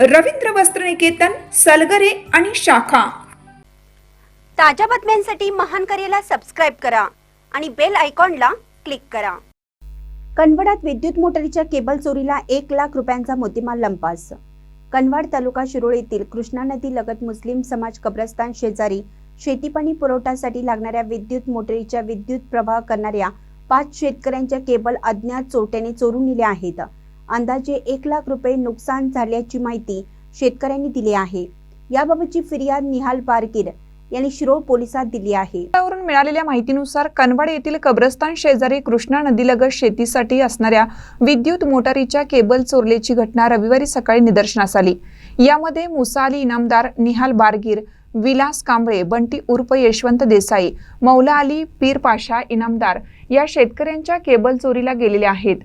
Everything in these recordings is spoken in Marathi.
रवींद्र वस्त्रनिकेतन सलगरे आणि शाखा. ताज्या बातम्यांसाठी महान करेला सबस्क्राईब करा आणि बेल आयकॉनला क्लिक करा. कनवडात विद्युत मोटरीच्या केबल चोरीला एक लाख रुपयांचा मोतीमाल लंपास. कनवाड तालुका शिरोळ येथील कृष्णा नदी लगत मुस्लिम समाज कब्रस्तान शेजारी शेतीपाणी पुरवठ्यासाठी लागणाऱ्या विद्युत मोटरीच्या विद्युत प्रवाह करणाऱ्या पाच शेतकऱ्यांच्या केबल अज्ञात चोरट्याने चोरून नेल्या आहेत. अंदाजे एक लाख रुपये नुकसान झाल्याची माहिती शेतकऱ्यांनी दिली आहे. याबाबतची फिर्याद निहाल पारकीर यांनी शिरोळ पोलिसात दिली आहे. त्यावरून मिळालेल्या माहितीनुसार कनवाड येथील कब्रस्तान शेजारी कृष्णा नदीलगत शेतीसाठी असणाऱ्या विद्युत मोटारीच्या केबल चोरल्याची घटना रविवारी सकाळी निदर्शनास आली. यामध्ये मुसा अली इनामदार निहाल बारगीर विलास कांबळे बंटी उर्फ यशवंत देसाई मौला अली पीर पाशा इनामदार या शेतकऱ्यांच्या केबल चोरीला गेलेल्या आहेत.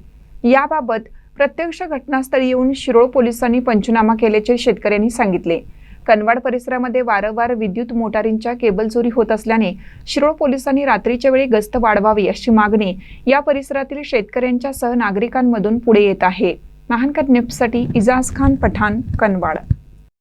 याबाबत प्रत्यक्ष घटनास्थळी येऊन शिरोळ पोलिसांनी पंचनामा केल्याचे शेतकऱ्यांनी सांगितले. कनवाड परिसरामध्ये वारंवार विद्युत मोटारींच्या केबल चोरी होत असल्याने शिरोळ पोलिसांनी रात्रीच्या वेळी गस्त वाढवावी अशी मागणी या परिसरातील शेतकऱ्यांच्या सह नागरिकांमधून पुढे येत आहे. महानकर न्यूजसाठी इजाज खान पठाण कनवाड.